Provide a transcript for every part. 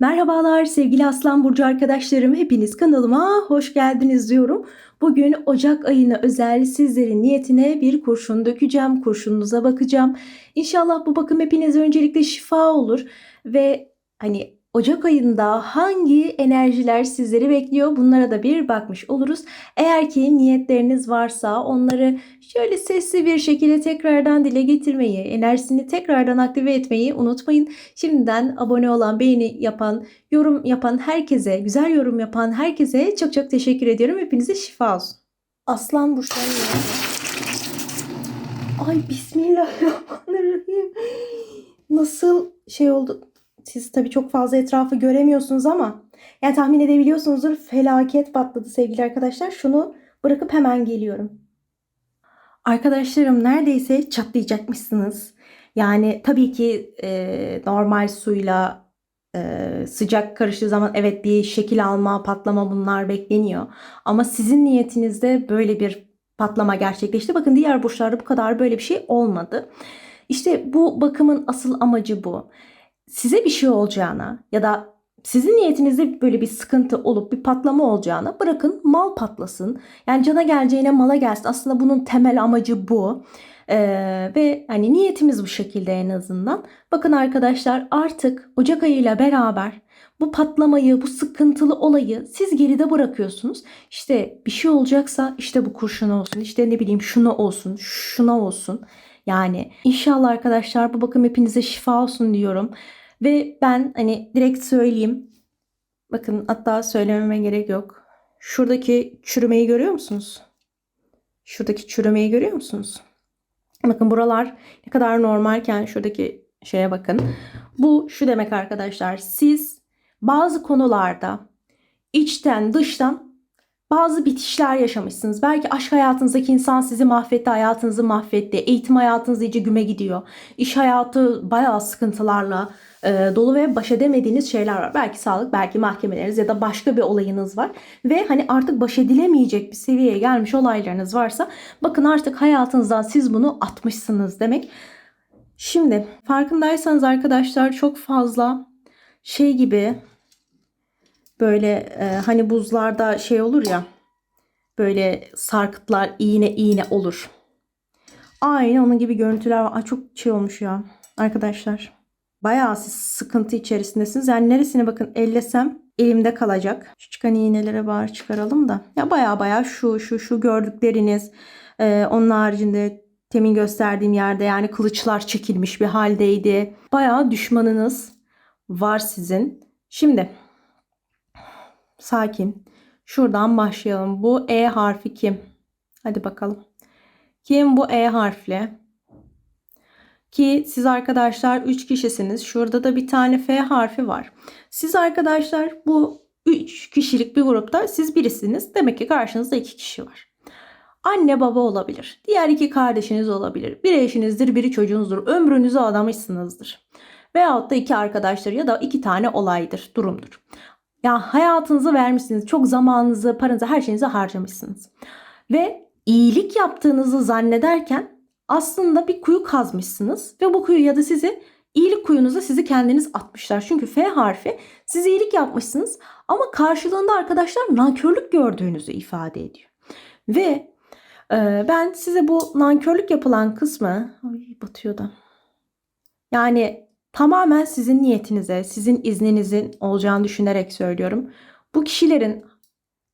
Merhabalar sevgili Aslan Burcu arkadaşlarım. Hepiniz kanalıma hoş geldiniz diyorum. Bugün Ocak ayına özel sizlerin niyetine bir kurşun dökeceğim. Kurşununuza bakacağım. İnşallah bu bakım hepinize öncelikle şifa olur. Ve hani Ocak ayında hangi enerjiler sizleri bekliyor bunlara da bir bakmış oluruz. Eğer ki niyetleriniz varsa onları şöyle sesli bir şekilde tekrardan dile getirmeyi, enerjisini tekrardan aktive etmeyi unutmayın. Şimdiden abone olan, beğeni yapan, yorum yapan herkese, güzel yorum yapan herkese çok çok teşekkür ediyorum. Hepinize şifa olsun. Aslan burçları Ay bismillahirrahmanirrahim. Nasıl şey oldu? Siz tabii çok fazla etrafı göremiyorsunuz ama yani tahmin edebiliyorsunuzdur. Felaket patladı sevgili arkadaşlar. Şunu bırakıp hemen geliyorum. Arkadaşlarım neredeyse çatlayacakmışsınız. Yani tabii ki e, normal suyla e, sıcak karıştığı zaman evet bir şekil alma, patlama bunlar bekleniyor. Ama sizin niyetinizde böyle bir patlama gerçekleşti. Bakın diğer burçlarda bu kadar böyle bir şey olmadı. İşte bu bakımın asıl amacı bu. Size bir şey olacağına ya da sizin niyetinizde böyle bir sıkıntı olup bir patlama olacağına bırakın mal patlasın. Yani cana geleceğine mala gelsin. Aslında bunun temel amacı bu. Ee, ve hani niyetimiz bu şekilde en azından. Bakın arkadaşlar artık Ocak ayıyla beraber bu patlamayı, bu sıkıntılı olayı siz geride bırakıyorsunuz. İşte bir şey olacaksa işte bu kurşun olsun, işte ne bileyim şuna olsun, şuna olsun. Yani inşallah arkadaşlar bu bakım hepinize şifa olsun diyorum. Ve ben hani direkt söyleyeyim. Bakın hatta söylememe gerek yok. Şuradaki çürümeyi görüyor musunuz? Şuradaki çürümeyi görüyor musunuz? Bakın buralar ne kadar normalken şuradaki şeye bakın. Bu şu demek arkadaşlar. Siz bazı konularda içten dıştan bazı bitişler yaşamışsınız. Belki aşk hayatınızdaki insan sizi mahvetti, hayatınızı mahvetti. Eğitim hayatınız iyice güme gidiyor. İş hayatı bayağı sıkıntılarla e, dolu ve baş edemediğiniz şeyler var. Belki sağlık, belki mahkemeleriniz ya da başka bir olayınız var. Ve hani artık baş edilemeyecek bir seviyeye gelmiş olaylarınız varsa bakın artık hayatınızdan siz bunu atmışsınız demek. Şimdi farkındaysanız arkadaşlar çok fazla şey gibi böyle e, hani buzlarda şey olur ya böyle sarkıtlar iğne iğne olur. Aynı onun gibi görüntüler var. Ay çok şey olmuş ya arkadaşlar. Bayağı siz sıkıntı içerisindesiniz. Yani neresine bakın ellesem elimde kalacak. Şu çıkan iğnelere bari çıkaralım da. Ya bayağı bayağı şu şu şu gördükleriniz. Ee, onun haricinde temin gösterdiğim yerde yani kılıçlar çekilmiş bir haldeydi. Bayağı düşmanınız var sizin. Şimdi sakin. Şuradan başlayalım. Bu E harfi kim? Hadi bakalım. Kim bu E harfli? Ki siz arkadaşlar 3 kişisiniz. Şurada da bir tane F harfi var. Siz arkadaşlar bu 3 kişilik bir grupta siz birisiniz. Demek ki karşınızda 2 kişi var. Anne baba olabilir. Diğer iki kardeşiniz olabilir. Biri eşinizdir, biri çocuğunuzdur. Ömrünüzü adamışsınızdır. Veyahut da iki arkadaşlar ya da iki tane olaydır, durumdur. Ya hayatınızı vermişsiniz. Çok zamanınızı, paranızı, her şeyinizi harcamışsınız. Ve iyilik yaptığınızı zannederken aslında bir kuyu kazmışsınız ve bu kuyu ya da sizi iyilik kuyunuza sizi kendiniz atmışlar. Çünkü F harfi siz iyilik yapmışsınız ama karşılığında arkadaşlar nankörlük gördüğünüzü ifade ediyor. Ve e, ben size bu nankörlük yapılan kısmı ay batıyor da. Yani tamamen sizin niyetinize, sizin izninizin olacağını düşünerek söylüyorum. Bu kişilerin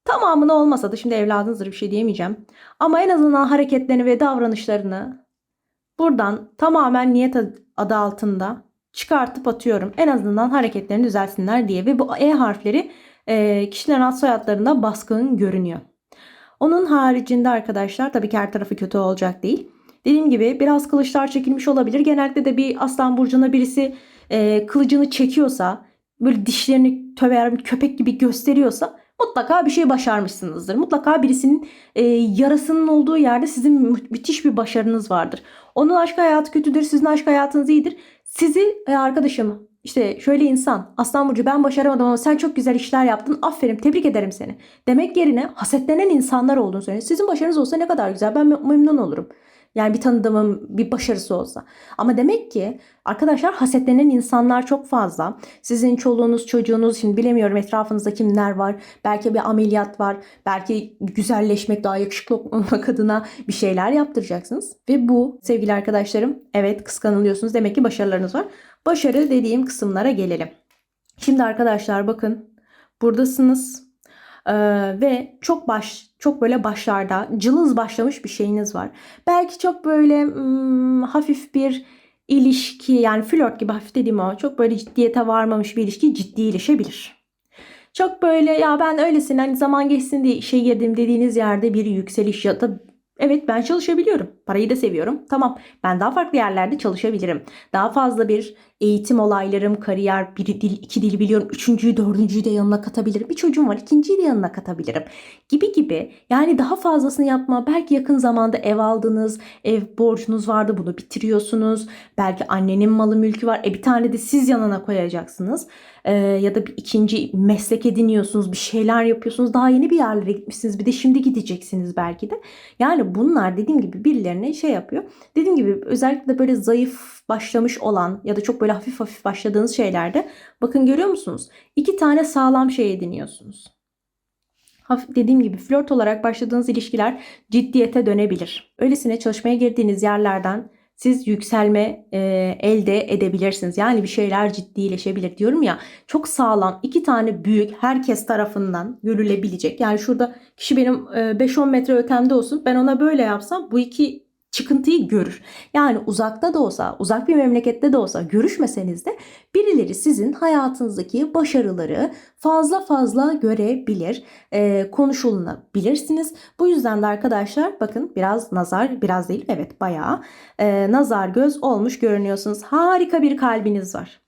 tamamını olmasa da şimdi evladınızdır bir şey diyemeyeceğim. Ama en azından hareketlerini ve davranışlarını buradan tamamen niyet adı altında çıkartıp atıyorum. En azından hareketlerini düzelsinler diye ve bu E harfleri e, kişilerin ad soyadlarında baskın görünüyor. Onun haricinde arkadaşlar tabii ki her tarafı kötü olacak değil. Dediğim gibi biraz kılıçlar çekilmiş olabilir. Genellikle de bir aslan burcuna birisi e, kılıcını çekiyorsa böyle dişlerini töver köpek gibi gösteriyorsa mutlaka bir şey başarmışsınızdır. Mutlaka birisinin e, yarasının olduğu yerde sizin mü- müthiş bir başarınız vardır. Onun aşk hayatı kötüdür, sizin aşk hayatınız iyidir. Sizi e, arkadaşım işte şöyle insan Aslan Burcu ben başaramadım ama sen çok güzel işler yaptın aferin tebrik ederim seni. Demek yerine hasetlenen insanlar olduğunu söylüyor. Sizin başarınız olsa ne kadar güzel ben memnun olurum. Yani bir tanıdığımın bir başarısı olsa. Ama demek ki arkadaşlar hasetlenen insanlar çok fazla. Sizin çoluğunuz, çocuğunuz, şimdi bilemiyorum etrafınızda kimler var. Belki bir ameliyat var. Belki güzelleşmek, daha yakışıklı olmak adına bir şeyler yaptıracaksınız. Ve bu sevgili arkadaşlarım evet kıskanılıyorsunuz. Demek ki başarılarınız var. Başarı dediğim kısımlara gelelim. Şimdi arkadaşlar bakın buradasınız. Ve çok baş çok böyle başlarda cılız başlamış bir şeyiniz var. Belki çok böyle hmm, hafif bir ilişki yani flört gibi hafif dediğim o çok böyle ciddiyete varmamış bir ilişki ciddileşebilir. Çok böyle ya ben öylesin hani zaman geçsin diye işe girdim dediğiniz yerde bir yükseliş ya da Evet ben çalışabiliyorum. Parayı da seviyorum. Tamam ben daha farklı yerlerde çalışabilirim. Daha fazla bir eğitim olaylarım, kariyer, bir dil, iki dil biliyorum. Üçüncüyü, dördüncüyü de yanına katabilirim. Bir çocuğum var, ikinciyi de yanına katabilirim. Gibi gibi. Yani daha fazlasını yapma. Belki yakın zamanda ev aldınız, ev borcunuz vardı bunu bitiriyorsunuz. Belki annenin malı mülkü var. E bir tane de siz yanına koyacaksınız. Ee, ya da bir ikinci meslek ediniyorsunuz, bir şeyler yapıyorsunuz. Daha yeni bir yerlere gitmişsiniz. Bir de şimdi gideceksiniz belki de. Yani bunlar dediğim gibi birilerine şey yapıyor. Dediğim gibi özellikle böyle zayıf başlamış olan ya da çok böyle hafif hafif başladığınız şeylerde bakın görüyor musunuz? İki tane sağlam şey ediniyorsunuz. Dediğim gibi flört olarak başladığınız ilişkiler ciddiyete dönebilir. Öylesine çalışmaya girdiğiniz yerlerden siz yükselme e, elde edebilirsiniz. Yani bir şeyler ciddileşebilir diyorum ya. Çok sağlam iki tane büyük herkes tarafından görülebilecek. Yani şurada kişi benim e, 5-10 metre ötemde olsun. Ben ona böyle yapsam bu iki çıkıntıyı görür. Yani uzakta da olsa, uzak bir memlekette de olsa görüşmeseniz de birileri sizin hayatınızdaki başarıları fazla fazla görebilir, e, konuşulabilirsiniz. Bu yüzden de arkadaşlar bakın biraz nazar, biraz değil evet bayağı e, nazar göz olmuş görünüyorsunuz. Harika bir kalbiniz var.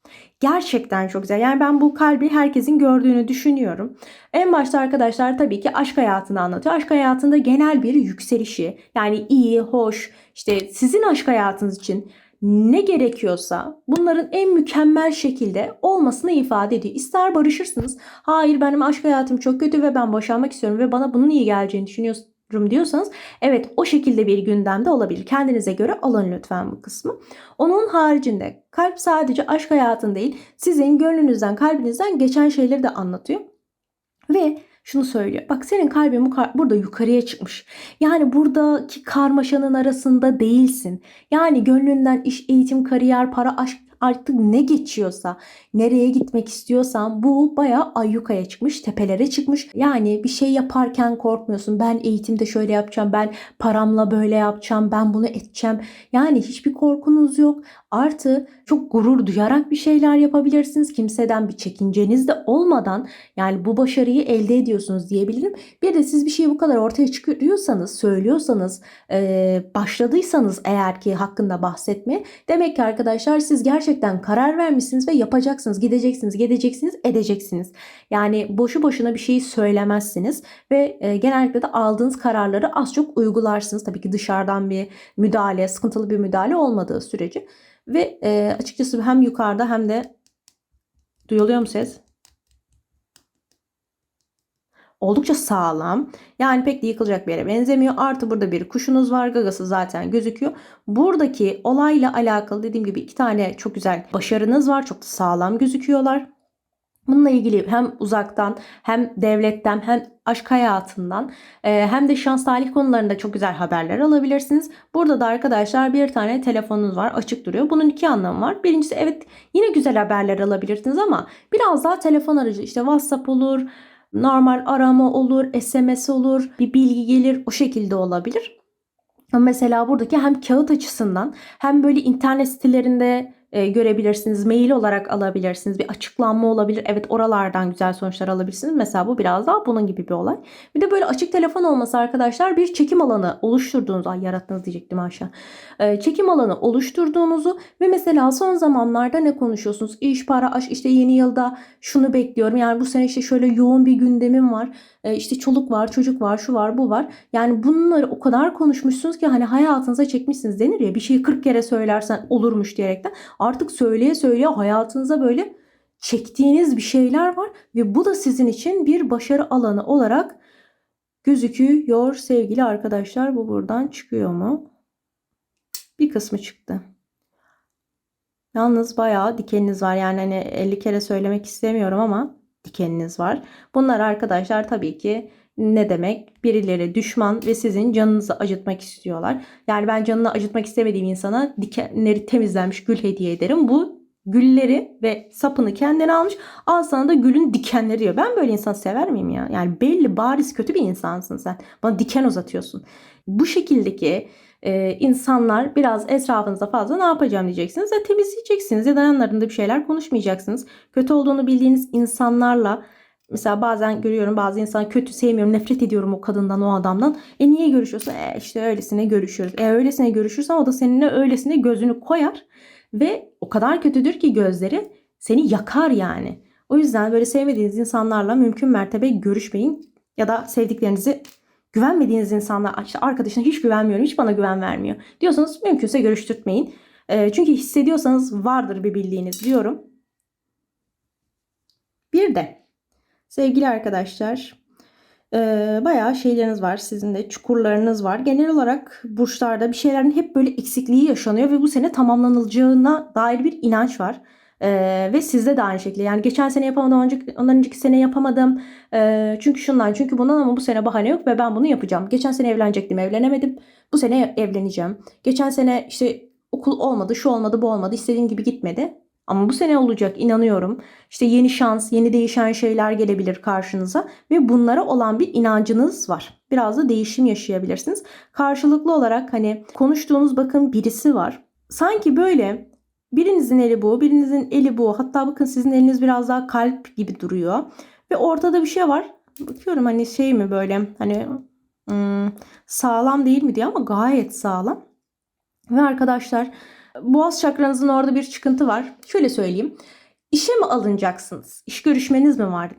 Gerçekten çok güzel. Yani ben bu kalbi herkesin gördüğünü düşünüyorum. En başta arkadaşlar tabii ki aşk hayatını anlatıyor. Aşk hayatında genel bir yükselişi yani iyi, hoş, işte sizin aşk hayatınız için ne gerekiyorsa bunların en mükemmel şekilde olmasını ifade ediyor. İster barışırsınız. Hayır benim aşk hayatım çok kötü ve ben boşanmak istiyorum ve bana bunun iyi geleceğini düşünüyorsunuz diyorsanız evet o şekilde bir gündemde olabilir. Kendinize göre alın lütfen bu kısmı. Onun haricinde kalp sadece aşk hayatın değil sizin gönlünüzden kalbinizden geçen şeyleri de anlatıyor. Ve şunu söylüyor. Bak senin kalbin bu burada yukarıya çıkmış. Yani buradaki karmaşanın arasında değilsin. Yani gönlünden iş, eğitim, kariyer, para, aşk artık ne geçiyorsa, nereye gitmek istiyorsan bu bayağı ayyukaya çıkmış, tepelere çıkmış. Yani bir şey yaparken korkmuyorsun. Ben eğitimde şöyle yapacağım, ben paramla böyle yapacağım, ben bunu edeceğim. Yani hiçbir korkunuz yok. Artı çok gurur duyarak bir şeyler yapabilirsiniz. Kimseden bir çekinceniz de olmadan yani bu başarıyı elde ediyorsunuz diyebilirim. Bir de siz bir şeyi bu kadar ortaya çıkıyorsanız, söylüyorsanız, başladıysanız eğer ki hakkında bahsetmeye demek ki arkadaşlar siz gerçekten karar vermişsiniz ve yapacaksınız, gideceksiniz, gideceksiniz, edeceksiniz. Yani boşu boşuna bir şeyi söylemezsiniz ve genellikle de aldığınız kararları az çok uygularsınız. Tabii ki dışarıdan bir müdahale, sıkıntılı bir müdahale olmadığı sürece. Ve e, açıkçası hem yukarıda hem de duyuluyor mu ses? Oldukça sağlam. Yani pek de yıkılacak bir yere benzemiyor. Artı burada bir kuşunuz var. Gagası zaten gözüküyor. Buradaki olayla alakalı dediğim gibi iki tane çok güzel başarınız var. Çok da sağlam gözüküyorlar. Bununla ilgili hem uzaktan hem devletten hem aşk hayatından e, hem de şans talih konularında çok güzel haberler alabilirsiniz. Burada da arkadaşlar bir tane telefonunuz var açık duruyor. Bunun iki anlamı var. Birincisi evet yine güzel haberler alabilirsiniz ama biraz daha telefon aracı işte WhatsApp olur, normal arama olur, SMS olur, bir bilgi gelir o şekilde olabilir. Mesela buradaki hem kağıt açısından hem böyle internet sitelerinde e, görebilirsiniz. Mail olarak alabilirsiniz. Bir açıklanma olabilir. Evet oralardan güzel sonuçlar alabilirsiniz. Mesela bu biraz daha bunun gibi bir olay. Bir de böyle açık telefon olması arkadaşlar bir çekim alanı oluşturduğunuz, ay yarattınız diyecektim aşağı. E, çekim alanı oluşturduğunuzu ve mesela son zamanlarda ne konuşuyorsunuz? İş, para, aşk işte yeni yılda şunu bekliyorum. Yani bu sene işte şöyle yoğun bir gündemim var. E, işte çoluk var, çocuk var, şu var, bu var. Yani bunları o kadar konuşmuşsunuz ki hani hayatınıza çekmişsiniz denir ya bir şeyi 40 kere söylersen olurmuş diyerekten artık söyleye söyleye hayatınıza böyle çektiğiniz bir şeyler var ve bu da sizin için bir başarı alanı olarak gözüküyor sevgili arkadaşlar. Bu buradan çıkıyor mu? Bir kısmı çıktı. Yalnız bayağı dikeniniz var. Yani hani 50 kere söylemek istemiyorum ama dikeniniz var. Bunlar arkadaşlar tabii ki ne demek? Birileri düşman ve sizin canınızı acıtmak istiyorlar. Yani ben canını acıtmak istemediğim insana dikenleri temizlenmiş gül hediye ederim. Bu gülleri ve sapını kendine almış. Al sana da gülün dikenleri diyor. Ben böyle insan sever miyim ya? Yani belli bariz kötü bir insansın sen. Bana diken uzatıyorsun. Bu şekildeki e, insanlar biraz etrafınızda fazla ne yapacağım diyeceksiniz. Ya temizleyeceksiniz ya da yanlarında bir şeyler konuşmayacaksınız. Kötü olduğunu bildiğiniz insanlarla Mesela bazen görüyorum bazı insan kötü sevmiyorum, nefret ediyorum o kadından, o adamdan. E niye görüşüyorsun? E işte öylesine görüşüyoruz. E öylesine görüşürsen o da seninle öylesine gözünü koyar. Ve o kadar kötüdür ki gözleri seni yakar yani. O yüzden böyle sevmediğiniz insanlarla mümkün mertebe görüşmeyin. Ya da sevdiklerinizi güvenmediğiniz insanlar, işte arkadaşına hiç güvenmiyorum, hiç bana güven vermiyor diyorsanız mümkünse görüştürtmeyin. E, çünkü hissediyorsanız vardır bir bildiğiniz diyorum. Bir de sevgili arkadaşlar e, bayağı şeyleriniz var. Sizin de çukurlarınız var. Genel olarak burçlarda bir şeylerin hep böyle eksikliği yaşanıyor ve bu sene tamamlanılacağına dair bir inanç var. Ee, ve sizde de aynı şekilde. Yani geçen sene yapamadım, önceki, ondan önceki sene yapamadım. Ee, çünkü şundan, çünkü bundan ama bu sene bahane yok ve ben bunu yapacağım. Geçen sene evlenecektim, evlenemedim. Bu sene evleneceğim. Geçen sene işte okul olmadı, şu olmadı, bu olmadı. İstediğim gibi gitmedi. Ama bu sene olacak inanıyorum. İşte yeni şans, yeni değişen şeyler gelebilir karşınıza ve bunlara olan bir inancınız var. Biraz da değişim yaşayabilirsiniz. Karşılıklı olarak hani konuştuğunuz bakın birisi var. Sanki böyle birinizin eli bu, birinizin eli bu. Hatta bakın sizin eliniz biraz daha kalp gibi duruyor. Ve ortada bir şey var. Bakıyorum hani şey mi böyle hani hmm, sağlam değil mi diye ama gayet sağlam. Ve arkadaşlar boğaz çakranızın orada bir çıkıntı var. Şöyle söyleyeyim. İşe mi alınacaksınız? İş görüşmeniz mi var?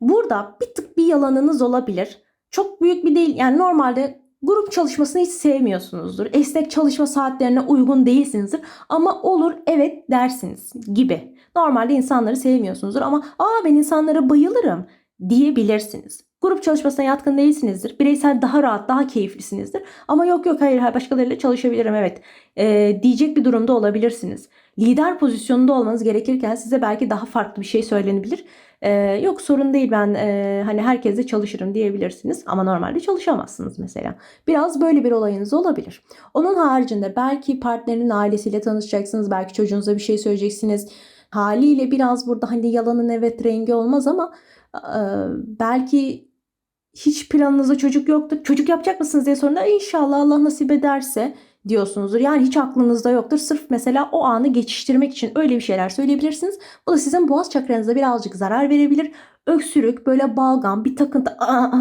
Burada bir tık bir yalanınız olabilir. Çok büyük bir değil. Yani normalde grup çalışmasını hiç sevmiyorsunuzdur. Esnek çalışma saatlerine uygun değilsinizdir. Ama olur evet dersiniz gibi. Normalde insanları sevmiyorsunuzdur ama aa ben insanlara bayılırım diyebilirsiniz. Grup çalışmasına yatkın değilsinizdir. Bireysel daha rahat, daha keyiflisinizdir. Ama yok yok hayır başkalarıyla çalışabilirim evet ee, diyecek bir durumda olabilirsiniz. Lider pozisyonunda olmanız gerekirken size belki daha farklı bir şey söylenebilir. Ee, yok sorun değil ben e, hani herkesle çalışırım diyebilirsiniz. Ama normalde çalışamazsınız mesela. Biraz böyle bir olayınız olabilir. Onun haricinde belki partnerinin ailesiyle tanışacaksınız. Belki çocuğunuza bir şey söyleyeceksiniz. Haliyle biraz burada hani yalanın evet rengi olmaz ama belki hiç planınızda çocuk yoktur. Çocuk yapacak mısınız diye sorduğunda inşallah Allah nasip ederse diyorsunuzdur. Yani hiç aklınızda yoktur. Sırf mesela o anı geçiştirmek için öyle bir şeyler söyleyebilirsiniz. Bu da sizin boğaz çakranıza birazcık zarar verebilir. Öksürük, böyle balgam, bir takıntı,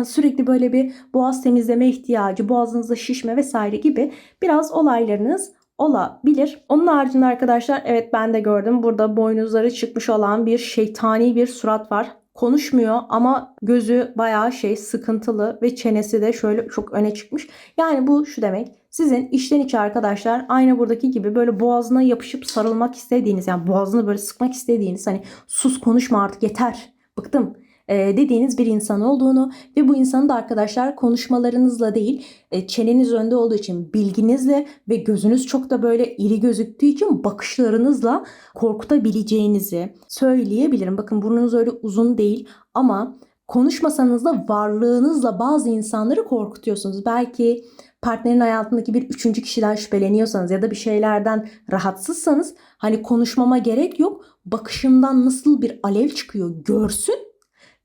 sürekli böyle bir boğaz temizleme ihtiyacı, boğazınızda şişme vesaire gibi biraz olaylarınız olabilir. Onun haricinde arkadaşlar evet ben de gördüm. Burada boynuzları çıkmış olan bir şeytani bir surat var konuşmuyor ama gözü bayağı şey sıkıntılı ve çenesi de şöyle çok öne çıkmış. Yani bu şu demek. Sizin içten içe arkadaşlar aynı buradaki gibi böyle boğazına yapışıp sarılmak istediğiniz yani boğazını böyle sıkmak istediğiniz hani sus konuşma artık yeter bıktım dediğiniz bir insan olduğunu ve bu insanın da arkadaşlar konuşmalarınızla değil e, çeneniz önde olduğu için bilginizle ve gözünüz çok da böyle iri gözüktüğü için bakışlarınızla korkutabileceğinizi söyleyebilirim. Bakın burnunuz öyle uzun değil ama konuşmasanız da varlığınızla bazı insanları korkutuyorsunuz. Belki partnerin hayatındaki bir üçüncü kişiden şüpheleniyorsanız ya da bir şeylerden rahatsızsanız hani konuşmama gerek yok. Bakışımdan nasıl bir alev çıkıyor görsün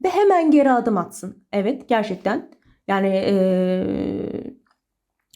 ve hemen geri adım atsın. Evet gerçekten yani ee,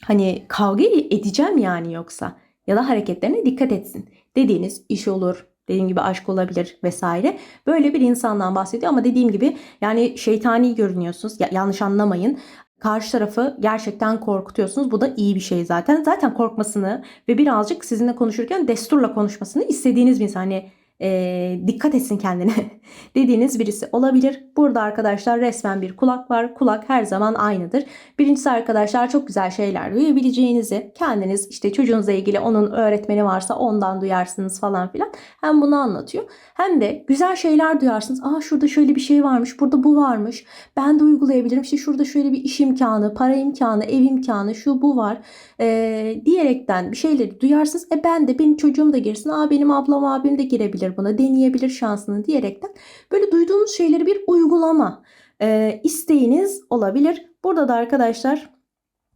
hani kavga edeceğim yani yoksa ya da hareketlerine dikkat etsin. Dediğiniz iş olur, dediğim gibi aşk olabilir vesaire. Böyle bir insandan bahsediyor ama dediğim gibi yani şeytani görünüyorsunuz. Ya, yanlış anlamayın. Karşı tarafı gerçekten korkutuyorsunuz. Bu da iyi bir şey zaten. Zaten korkmasını ve birazcık sizinle konuşurken desturla konuşmasını istediğiniz bir insan. Hani e, dikkat etsin kendine dediğiniz birisi olabilir. Burada arkadaşlar resmen bir kulak var. Kulak her zaman aynıdır. Birincisi arkadaşlar çok güzel şeyler duyabileceğinizi kendiniz işte çocuğunuzla ilgili onun öğretmeni varsa ondan duyarsınız falan filan. Hem bunu anlatıyor hem de güzel şeyler duyarsınız. Aa şurada şöyle bir şey varmış, burada bu varmış. Ben de uygulayabilirim. İşte şurada şöyle bir iş imkanı, para imkanı, ev imkanı, şu bu var. Ee, diyerekten bir şeyleri duyarsınız. E ben de benim çocuğum da girsin. Aa benim ablam abim de girebilir buna. Deneyebilir şansını diyerekten. Böyle duyduğunuz şeyleri bir uygulama e, isteğiniz olabilir. Burada da arkadaşlar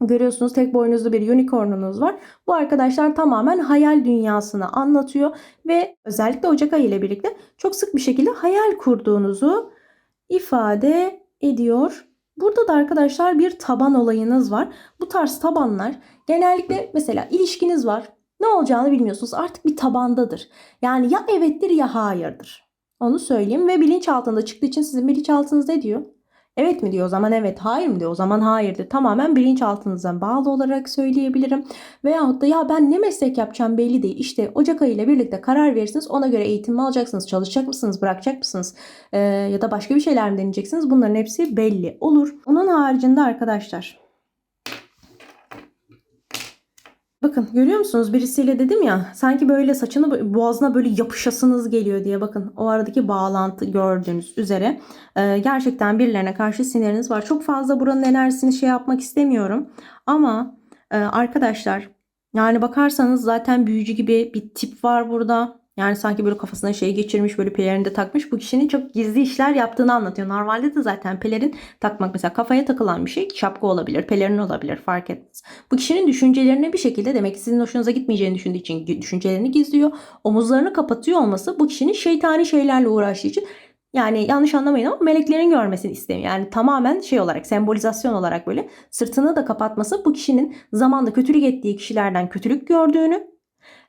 Görüyorsunuz tek boynuzlu bir unicornunuz var. Bu arkadaşlar tamamen hayal dünyasını anlatıyor ve özellikle Ocak ayı ile birlikte çok sık bir şekilde hayal kurduğunuzu ifade ediyor. Burada da arkadaşlar bir taban olayınız var. Bu tarz tabanlar genellikle mesela ilişkiniz var. Ne olacağını bilmiyorsunuz. Artık bir tabandadır. Yani ya evettir ya hayırdır. Onu söyleyeyim ve bilinçaltında çıktığı için sizin bilinçaltınız ne diyor? Evet mi diyor o zaman evet, hayır mı diyor o zaman hayırdır. Tamamen bilinçaltınıza bağlı olarak söyleyebilirim. Veyahut da ya ben ne meslek yapacağım belli değil. İşte Ocak ayı ile birlikte karar verirsiniz. Ona göre eğitim mi alacaksınız, çalışacak mısınız, bırakacak mısınız Ee, ya da başka bir şeyler mi deneyeceksiniz. Bunların hepsi belli olur. Onun haricinde arkadaşlar Bakın görüyor musunuz birisiyle dedim ya sanki böyle saçını boğazına böyle yapışasınız geliyor diye bakın o aradaki bağlantı gördüğünüz üzere e, gerçekten birilerine karşı siniriniz var. Çok fazla buranın enerjisini şey yapmak istemiyorum ama e, arkadaşlar yani bakarsanız zaten büyücü gibi bir tip var burada. Yani sanki böyle kafasına şey geçirmiş böyle pelerini de takmış. Bu kişinin çok gizli işler yaptığını anlatıyor. Normalde de zaten pelerin takmak mesela kafaya takılan bir şey şapka olabilir, pelerin olabilir fark etmez. Bu kişinin düşüncelerini bir şekilde demek ki sizin hoşunuza gitmeyeceğini düşündüğü için düşüncelerini gizliyor. Omuzlarını kapatıyor olması bu kişinin şeytani şeylerle uğraştığı için yani yanlış anlamayın ama meleklerin görmesini istemiyor. Yani tamamen şey olarak sembolizasyon olarak böyle sırtını da kapatması bu kişinin zamanda kötülük ettiği kişilerden kötülük gördüğünü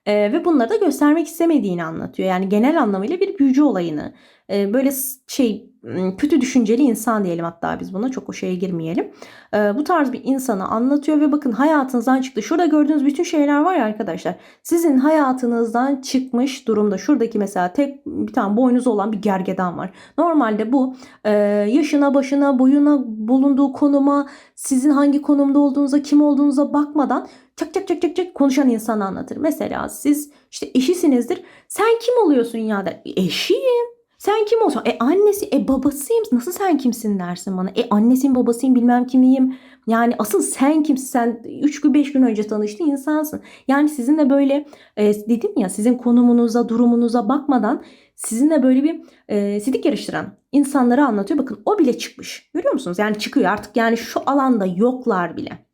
e, ve bunları da göstermek istemediğini anlatıyor. Yani genel anlamıyla bir büyücü olayını. E, böyle şey kötü düşünceli insan diyelim hatta biz buna çok o şeye girmeyelim. E, bu tarz bir insanı anlatıyor ve bakın hayatınızdan çıktı. Şurada gördüğünüz bütün şeyler var ya arkadaşlar. Sizin hayatınızdan çıkmış durumda. Şuradaki mesela tek bir tane boynuzu olan bir gergedan var. Normalde bu e, yaşına, başına, boyuna, bulunduğu konuma, sizin hangi konumda olduğunuza, kim olduğunuza bakmadan çak çak çak çak çak konuşan insanı anlatır. Mesela siz işte eşisinizdir. Sen kim oluyorsun ya der. E, eşiyim. Sen kim olsun? E annesi, e babasıyım. Nasıl sen kimsin dersin bana? E annesiyim, babasıyım, bilmem kimiyim. Yani asıl sen kimsin? Sen 3 gün 5 gün önce tanıştığın insansın. Yani sizinle böyle e, dedim ya sizin konumunuza, durumunuza bakmadan sizinle böyle bir e, sidik yarıştıran insanları anlatıyor. Bakın o bile çıkmış. Görüyor musunuz? Yani çıkıyor artık yani şu alanda yoklar bile.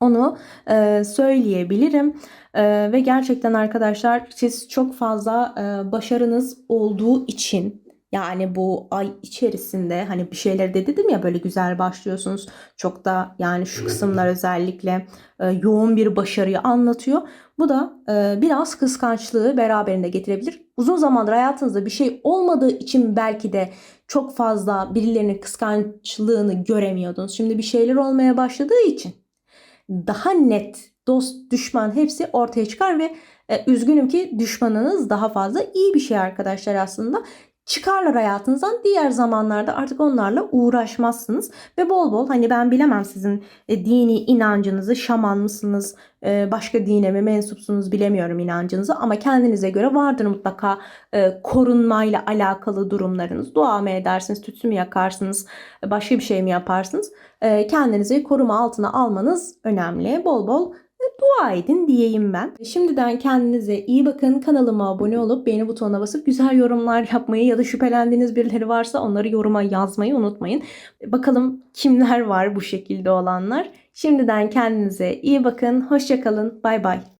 Onu e, söyleyebilirim e, ve gerçekten arkadaşlar siz çok fazla e, başarınız olduğu için yani bu ay içerisinde hani bir şeyler de dedim ya böyle güzel başlıyorsunuz. Çok da yani şu kısımlar özellikle e, yoğun bir başarıyı anlatıyor. Bu da e, biraz kıskançlığı beraberinde getirebilir. Uzun zamandır hayatınızda bir şey olmadığı için belki de çok fazla birilerinin kıskançlığını göremiyordunuz. Şimdi bir şeyler olmaya başladığı için daha net dost düşman hepsi ortaya çıkar ve e, üzgünüm ki düşmanınız daha fazla iyi bir şey arkadaşlar aslında. Çıkarlar hayatınızdan. Diğer zamanlarda artık onlarla uğraşmazsınız. Ve bol bol hani ben bilemem sizin e, dini inancınızı şaman mısınız e, başka dine mi mensupsunuz bilemiyorum inancınızı ama kendinize göre vardır mutlaka e, korunmayla alakalı durumlarınız. Dua mı edersiniz tütsü mü yakarsınız e, başka bir şey mi yaparsınız? Kendinizi koruma altına almanız önemli. Bol bol dua edin diyeyim ben. Şimdiden kendinize iyi bakın. Kanalıma abone olup beğeni butonuna basıp güzel yorumlar yapmayı ya da şüphelendiğiniz birileri varsa onları yoruma yazmayı unutmayın. Bakalım kimler var bu şekilde olanlar. Şimdiden kendinize iyi bakın. Hoşçakalın. Bay bay.